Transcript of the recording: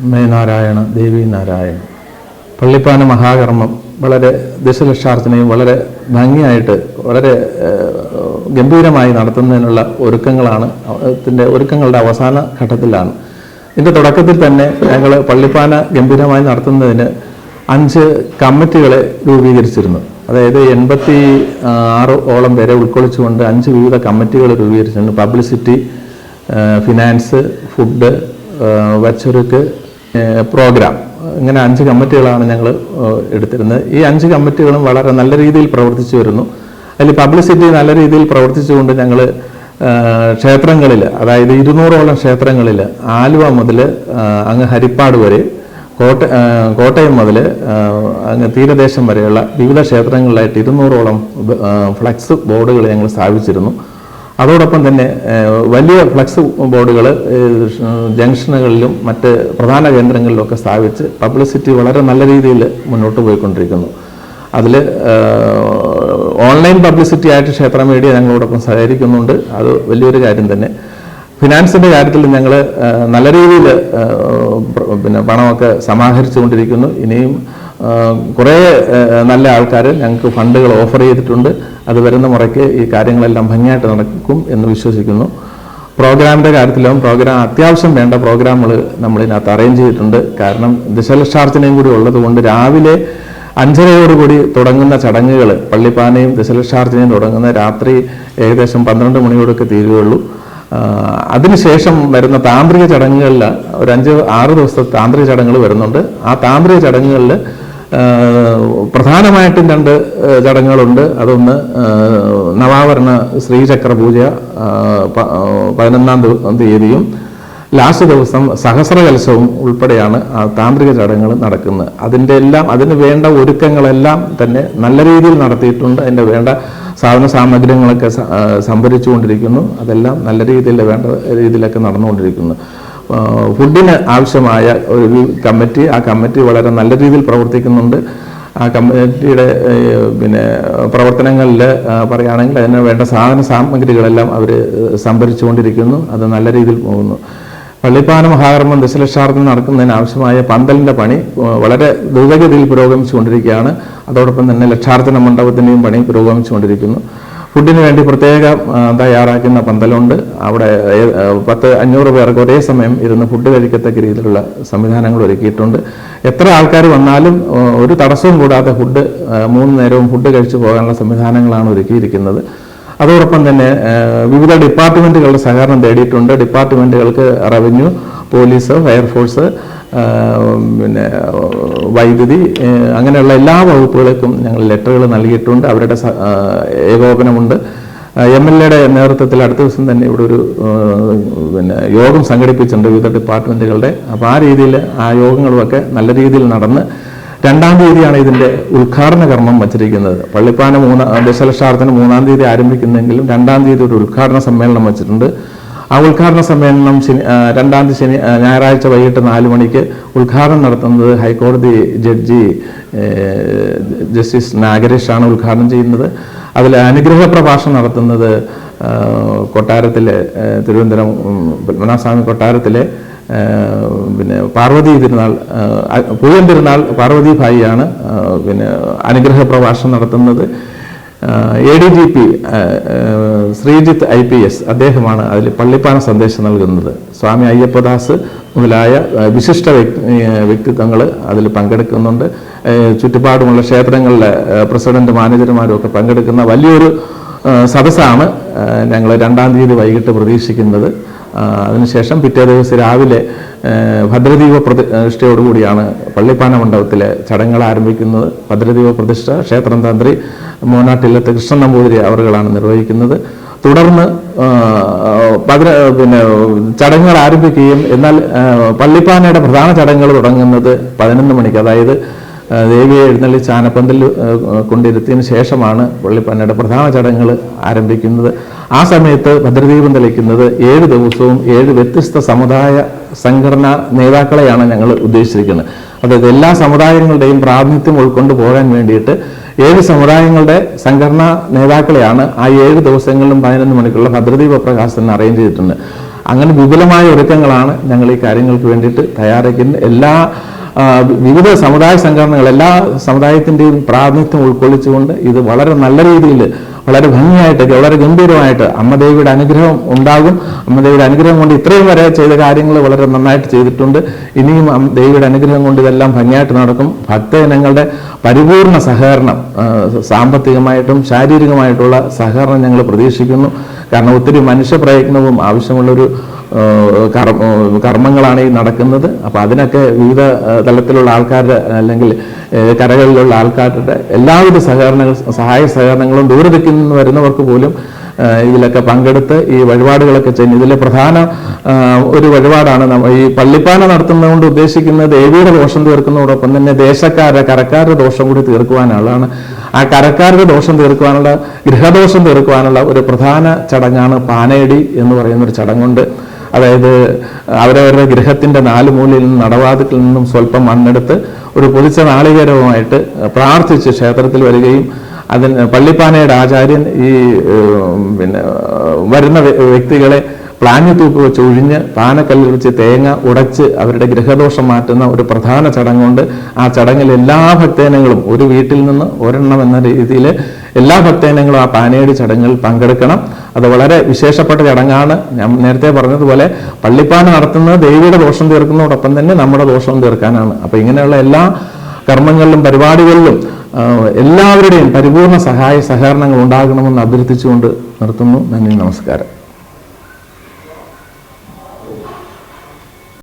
May ദേവി നാരായണ പള്ളിപ്പാന മഹാകർമ്മം വളരെ ദശലക്ഷാർത്ഥനയും വളരെ ഭംഗിയായിട്ട് വളരെ ഗംഭീരമായി നടത്തുന്നതിനുള്ള ഒരുക്കങ്ങളാണ് അതിന്റെ ഒരുക്കങ്ങളുടെ അവസാന ഘട്ടത്തിലാണ്. ഇതിന്റെ തുടക്കത്തിൽ തന്നെ ഞങ്ങൾ പള്ളിപ്പാന ഗംഭീരമായി നടത്തുന്നതിന് അഞ്ച് കമ്മിറ്റികളെ രൂപീകരിച്ചിരുന്നു. അതായത് എൺപത്തി ആറ് ഓളം പേരെ ഉൾക്കൊള്ളിച്ചുകൊണ്ട് അഞ്ച് വിവിധ കമ്മിറ്റികൾ രൂപീകരിച്ചിട്ടുണ്ട് പബ്ലിസിറ്റി ഫിനാൻസ് ഫുഡ് വച്ചൊരുക്ക് പ്രോഗ്രാം. ഇങ്ങനെ അഞ്ച് കമ്മിറ്റികളാണ് ഞങ്ങൾ എടുത്തിരുന്നത്. ഈ അഞ്ച് കമ്മിറ്റികളും വളരെ നല്ല രീതിയിൽ പ്രവർത്തിച്ചു വരുന്നു. അതിൽ പബ്ലിസിറ്റി നല്ല രീതിയിൽ പ്രവർത്തിച്ചുകൊണ്ട് ഞങ്ങൾ ക്ഷേത്രങ്ങളിൽ അതായത് ഇരുന്നൂറോളം ക്ഷേത്രങ്ങളിൽ ആലുവ മുതൽ അങ്ങ് ഹരിപ്പാട് വരെ കോട്ട കോട്ടയം മുതൽ അങ്ങ് തീരദേശം വരെയുള്ള വിവിധ ക്ഷേത്രങ്ങളിലായിട്ട് ഇരുന്നൂറോളം ഫ്ലക്സ് ബോർഡുകൾ ഞങ്ങൾ സ്ഥാപിച്ചിരുന്നു. അതോടൊപ്പം തന്നെ വലിയ ഫ്ലക്സ് ബോർഡുകൾ ജംഗ്ഷനുകളിലും മറ്റ് പ്രധാന കേന്ദ്രങ്ങളിലുമൊക്കെ സ്ഥാപിച്ച് പബ്ലിസിറ്റി വളരെ നല്ല രീതിയിൽ മുന്നോട്ട് പോയിക്കൊണ്ടിരിക്കുന്നു. അതിൽ ഓൺലൈൻ പബ്ലിസിറ്റി ആയിട്ട് ക്ഷേത്ര മീഡിയ ഞങ്ങളോടൊപ്പം സഹകരിക്കുന്നുണ്ട്. അത് വലിയൊരു കാര്യം തന്നെ. ഫിനാൻസിന്റെ കാര്യത്തിൽ ഞങ്ങൾ നല്ല രീതിയിൽ പിന്നെ പണമൊക്കെ സമാഹരിച്ചുകൊണ്ടിരിക്കുന്നു. ഇനിയും കുറേ നല്ല ആൾക്കാർ ഞങ്ങൾക്ക് ഫണ്ടുകൾ ഓഫർ ചെയ്തിട്ടുണ്ട്. അത് വരുന്ന മുറയ്ക്ക് ഈ കാര്യങ്ങളെല്ലാം ഭംഗിയായിട്ട് നടക്കും എന്ന് വിശ്വസിക്കുന്നു. പ്രോഗ്രാമിന്റെ കാര്യത്തിലും പ്രോഗ്രാം അത്യാവശ്യം വേണ്ട പ്രോഗ്രാമുകൾ നമ്മളിതിനകത്ത് അറേഞ്ച് ചെയ്തിട്ടുണ്ട്. കാരണം ദശലക്ഷാർച്ചനയും കൂടി ഉള്ളതുകൊണ്ട് രാവിലെ അഞ്ചരയോടുകൂടി തുടങ്ങുന്ന ചടങ്ങുകൾ പള്ളിപ്പാനയും ദശലക്ഷാർച്ചനയും തുടങ്ങുന്ന രാത്രി ഏകദേശം പന്ത്രണ്ട് മണിയോടൊക്കെ തീരുകയുള്ളൂ. അതിനുശേഷം വരുന്ന താന്ത്രിക ചടങ്ങുകളിൽ ഒരു അഞ്ച് ആറ് ദിവസത്തെ താന്ത്രിക ചടങ്ങുകൾ വരുന്നുണ്ട്. ആ താന്ത്രിക ചടങ്ങുകളിൽ പ്രധാനമായിട്ടും രണ്ട് ചടങ്ങുകളുണ്ട്. അതൊന്ന് നവാവരണ ശ്രീചക്ര പൂജ പതിനൊന്നാം തീയതിയും ലാസ്റ്റ് ദിവസം സഹസ്രകലശവും ഉൾപ്പെടെയാണ് ആ താന്ത്രിക ചടങ്ങുകൾ നടക്കുന്നത്. അതിന്റെ എല്ലാം അതിന് വേണ്ട ഒരുക്കങ്ങളെല്ലാം തന്നെ നല്ല രീതിയിൽ നടത്തിയിട്ടുണ്ട്. അതിന്റെ വേണ്ട സാധന സാമഗ്രികളൊക്കെ സംഭരിച്ചുകൊണ്ടിരിക്കുന്നു. അതെല്ലാം നല്ല രീതിയിൽ വേണ്ട രീതിയിലൊക്കെ നടന്നുകൊണ്ടിരിക്കുന്നു. ഫുഡിന് ആവശ്യമായ ഒരു കമ്മിറ്റി ആ കമ്മിറ്റി വളരെ നല്ല രീതിയിൽ പ്രവർത്തിക്കുന്നുണ്ട്. ആ കമ്മിറ്റിയുടെ പിന്നെ പ്രവർത്തനങ്ങളിൽ പറയുകയാണെങ്കിൽ അതിന് വേണ്ട സാധന സാമഗ്രികളെല്ലാം അവർ സംഭരിച്ചുകൊണ്ടിരിക്കുന്നു. അത് നല്ല രീതിയിൽ പോകുന്നു. പള്ളിപ്പാന മഹാകർമ്മം ദശലക്ഷാർത്ഥം നടക്കുന്നതിന് ആവശ്യമായ പന്തലിന്റെ പണി വളരെ ദ്രുതഗതിയിൽ പുരോഗമിച്ചുകൊണ്ടിരിക്കുകയാണ്. അതോടൊപ്പം തന്നെ ലക്ഷാർത്ഥന മണ്ഡപത്തിന്റെയും പണി പുരോഗമിച്ചുകൊണ്ടിരിക്കുന്നു. ഫുഡിന് വേണ്ടി പ്രത്യേകം തയ്യാറാക്കുന്ന പന്തലുണ്ട്. അവിടെ പത്ത് അഞ്ഞൂറ് പേർക്ക് ഒരേ സമയം ഇരുന്ന് ഫുഡ് കഴിക്കത്തക്ക രീതിയിലുള്ള സംവിധാനങ്ങൾ ഒരുക്കിയിട്ടുണ്ട്. എത്ര ആൾക്കാർ വന്നാലും ഒരു തടസ്സവും കൂടാതെ ഫുഡ് മൂന്ന് നേരവും ഫുഡ് കഴിച്ചു പോകാനുള്ള സംവിധാനങ്ങളാണ് ഒരുക്കിയിരിക്കുന്നത്. അതോടൊപ്പം തന്നെ വിവിധ ഡിപ്പാർട്ട്മെന്റുകളുടെ സഹകരണം തേടിയിട്ടുണ്ട്. ഡിപ്പാർട്ട്മെന്റുകൾക്ക് റവന്യൂ പോലീസ് ഫയർഫോഴ്സ് പിന്നെ വൈദ്യുതി അങ്ങനെയുള്ള എല്ലാ വകുപ്പുകൾക്കും ഞങ്ങൾ ലെറ്ററുകൾ നൽകിയിട്ടുണ്ട്. അവരുടെ ഏകോപനമുണ്ട്. എം എൽ എയുടെ നേതൃത്വത്തിൽ അടുത്ത ദിവസം തന്നെ ഇവിടെ ഒരു പിന്നെ യോഗം സംഘടിപ്പിച്ചിട്ടുണ്ട് വിവിധ ഡിപ്പാർട്ട്മെന്റുകളുടെ അപ്പോൾ ആ രീതിയിൽ ആ യോഗങ്ങളുമൊക്കെ നല്ല രീതിയിൽ നടന്ന് രണ്ടാം തീയതിയാണ് ഇതിന്റെ ഉദ്ഘാടന കർമ്മം വച്ചിരിക്കുന്നത്. പള്ളിപ്പാന മൂന്നാം ദശലക്ഷാർത്ഥന മൂന്നാം തീയതി ആരംഭിക്കുന്നെങ്കിലും രണ്ടാം തീയതി ഒരു ഉദ്ഘാടന സമ്മേളനം വച്ചിട്ടുണ്ട്. ആ ഉദ്ഘാടന സമ്മേളനം ശനി രണ്ടാം തീയതി ശനി ഞായറാഴ്ച വൈകിട്ട് നാല് മണിക്ക് ഉദ്ഘാടനം നടത്തുന്നത് ഹൈക്കോടതി ജഡ്ജി ജസ്റ്റിസ് നാഗരേഷാണ് ഉദ്ഘാടനം ചെയ്യുന്നത്. അതിൽ അനുഗ്രഹ പ്രഭാഷണം നടത്തുന്നത് കൊട്ടാരത്തിലെ തിരുവനന്തപുരം പത്മനാഭസ്വാമി കൊട്ടാരത്തിലെ പിന്നെ പാർവതി തിരുനാൾ പൂയം തിരുനാൾ പാർവതി ഭായിയാണ് പിന്നെ അനുഗ്രഹ പ്രഭാഷണം നടത്തുന്നത്. A D G P Sreejith I P S അദ്ദേഹമാണ് അതിൽ പള്ളിപ്പാന സന്ദേശം നൽകുന്നത്. സ്വാമി അയ്യപ്പദാസ് മുതലായ വിശിഷ്ട വ്യക്തിത്വങ്ങൾ അതിൽ പങ്കെടുക്കുന്നുണ്ട്. ചുറ്റുപാടുമുള്ള ക്ഷേത്രങ്ങളിലെ പ്രസിഡന്റ് മാനേജർമാരും ഒക്കെ പങ്കെടുക്കുന്ന വലിയൊരു സദസ്സാണ് ഞങ്ങൾ രണ്ടാം തീയതി വൈകിട്ട് പ്രതീക്ഷിക്കുന്നത്. അതിനുശേഷം പിറ്റേ ദിവസം രാവിലെ ഭദ്രദീപ പ്രതിഷ്ഠയോടുകൂടിയാണ് പള്ളിപ്പാന മണ്ഡപത്തിലെ ചടങ്ങുകൾ ആരംഭിക്കുന്നത്. ഭദ്രദീപ പ്രതിഷ്ഠ ക്ഷേത്രം തന്ത്രി മോനാട്ടില്ലത്തെ കൃഷ്ണൻ നമ്പൂതിരി അവറുകളാണ് നിർവഹിക്കുന്നത്. തുടർന്ന് പതിന പിന്നെ ചടങ്ങുകൾ ആരംഭിക്കുകയും എന്നാൽ പള്ളിപ്പാനയുടെ പ്രധാന ചടങ്ങുകൾ തുടങ്ങുന്നത് പതിനൊന്ന് മണിക്ക്. അതായത് ദേവിയെ എഴുന്നള്ളിച്ച് ആനപ്പന്തൽ കൊണ്ടിരുത്തിയതിന് ശേഷമാണ് പള്ളിപ്പന്നയുടെ പ്രധാന ചടങ്ങുകൾ ആരംഭിക്കുന്നത്. ആ സമയത്ത് ഭദ്രദീപം തെളിക്കുന്നത് ഏഴ് ദിവസവും ഏഴ് വ്യത്യസ്ത സമുദായ സംഘടനാ നേതാക്കളെയാണ് ഞങ്ങൾ ഉദ്ദേശിച്ചിരിക്കുന്നത്. അതായത് എല്ലാ സമുദായങ്ങളുടെയും പ്രാതിനിധ്യം ഉൾക്കൊണ്ട് പോകാൻ വേണ്ടിയിട്ട് ഏഴ് സമുദായങ്ങളുടെ സംഘടനാ നേതാക്കളെയാണ് ആ ഏഴ് ദിവസങ്ങളിലും പതിനൊന്ന് മണിക്കുള്ള ഭദ്രദീപ പ്രകാശനം അറേഞ്ച് ചെയ്തിട്ടുണ്ട്. അങ്ങനെ വിപുലമായ ഒരുക്കങ്ങളാണ് ഞങ്ങൾ ഈ കാര്യങ്ങൾക്ക് വേണ്ടിയിട്ട് തയ്യാറാക്കുന്നത് എല്ലാ വിവിധ സമുദായ സംഘടനകൾ എല്ലാ സമുദായത്തിന്റെയും പ്രാതിനിധ്യം ഉൾക്കൊള്ളിച്ചുകൊണ്ട് ഇത് വളരെ നല്ല രീതിയിൽ വളരെ ഭംഗിയായിട്ട് വളരെ ഗംഭീരമായിട്ട് അമ്മദേവിയുടെ അനുഗ്രഹം ഉണ്ടാകും. അമ്മദേവിയുടെ അനുഗ്രഹം കൊണ്ട് ഇത്രയും വരെ ചെയ്ത കാര്യങ്ങൾ വളരെ നന്നായിട്ട് ചെയ്തിട്ടുണ്ട്. ഇനിയും ദേവിയുടെ അനുഗ്രഹം കൊണ്ട് ഇതെല്ലാം ഭംഗിയായിട്ട് നടക്കും. ഭക്തജനങ്ങളുടെ പരിപൂർണ സഹകരണം സാമ്പത്തികമായിട്ടും ശാരീരികമായിട്ടുള്ള സഹകരണം ഞങ്ങൾ പ്രതീക്ഷിക്കുന്നു. കാരണം ഒത്തിരി മനുഷ്യപ്രയത്നവും ആവശ്യമുള്ളൊരു കർമ്മങ്ങളാണ് ഈ നടക്കുന്നത്. അപ്പോൾ അതിനൊക്കെ വിവിധ തലത്തിലുള്ള ആൾക്കാരുടെ അല്ലെങ്കിൽ കരകളിലുള്ള ആൾക്കാരുടെ എല്ലാവിധ സഹകരണങ്ങൾ സഹായ സഹകരണങ്ങളും ദൂരദിക്കിൽ നിന്ന് വരുന്നവർക്ക് പോലും ഇതിലൊക്കെ പങ്കെടുത്ത് ഈ വഴിപാടുകളൊക്കെ ചെയ്യുന്നു ഇതിലെ പ്രധാന ഒരു വഴിപാടാണ് ഈ പള്ളിപ്പാന നടത്തുന്നതുകൊണ്ട് ഉദ്ദേശിക്കുന്നത് ദേവിയുടെ ദോഷം തീർക്കുന്നതോടൊപ്പം തന്നെ ദേശക്കാരുടെ കരക്കാരുടെ ദോഷം കൂടി തീർക്കുവാനുള്ളതാണ്. ആ കരക്കാരുടെ ദോഷം തീർക്കുവാനുള്ള ഗൃഹദോഷം തീർക്കുവാനുള്ള ഒരു പ്രധാന ചടങ്ങാണ് പാനേടി എന്ന് പറയുന്ന ഒരു ചടങ്ങുണ്ട്. അതായത് അവരവരുടെ ഗൃഹത്തിന്റെ നാല് മൂലയിൽ നിന്നും നടവാതിക്കിൽ നിന്നും സ്വല്പം മണ്ണെടുത്ത് ഒരു പൊതിച്ച നാളികേരവുമായിട്ട് പ്രാർത്ഥിച്ച് ക്ഷേത്രത്തിൽ വരികയും അതിന് പള്ളിപ്പാനയുടെ ആചാര്യൻ ഈ പിന്നെ വരുന്ന വ്യക്തികളെ പ്ലാഞ്ഞു തൂക്ക് വെച്ച് ഒഴിഞ്ഞ് പാനക്കല്ലിൽ വെച്ച് തേങ്ങ ഉടച്ച് അവരുടെ ഗൃഹദോഷം മാറ്റുന്ന ഒരു പ്രധാന ചടങ്ങുണ്ട്. ആ ചടങ്ങിൽ എല്ലാ ഭക്തജനങ്ങളും ഒരു വീട്ടിൽ നിന്ന് ഒരെണ്ണം എന്ന രീതിയിൽ എല്ലാ ഭക്തജനങ്ങളും ആ പാനേട് ചടങ്ങിൽ പങ്കെടുക്കണം. അത് വളരെ വിശേഷപ്പെട്ട ചടങ്ങാണ്. ഞാൻ നേരത്തെ പറഞ്ഞതുപോലെ പള്ളിപ്പാന നടത്തുന്നത് ദേവിയുടെ ദോഷം തീർക്കുന്നതോടൊപ്പം തന്നെ നമ്മുടെ ദോഷം തീർക്കാനാണ്. അപ്പൊ ഇങ്ങനെയുള്ള എല്ലാ കർമ്മങ്ങളിലും പരിപാടികളിലും എല്ലാവരുടെയും പരിപൂർണ സഹായ സഹകരണങ്ങൾ ഉണ്ടാകണമെന്ന് അഭ്യർത്ഥിച്ചുകൊണ്ട് നിർത്തുന്നു. നന്ദി നമസ്കാരം.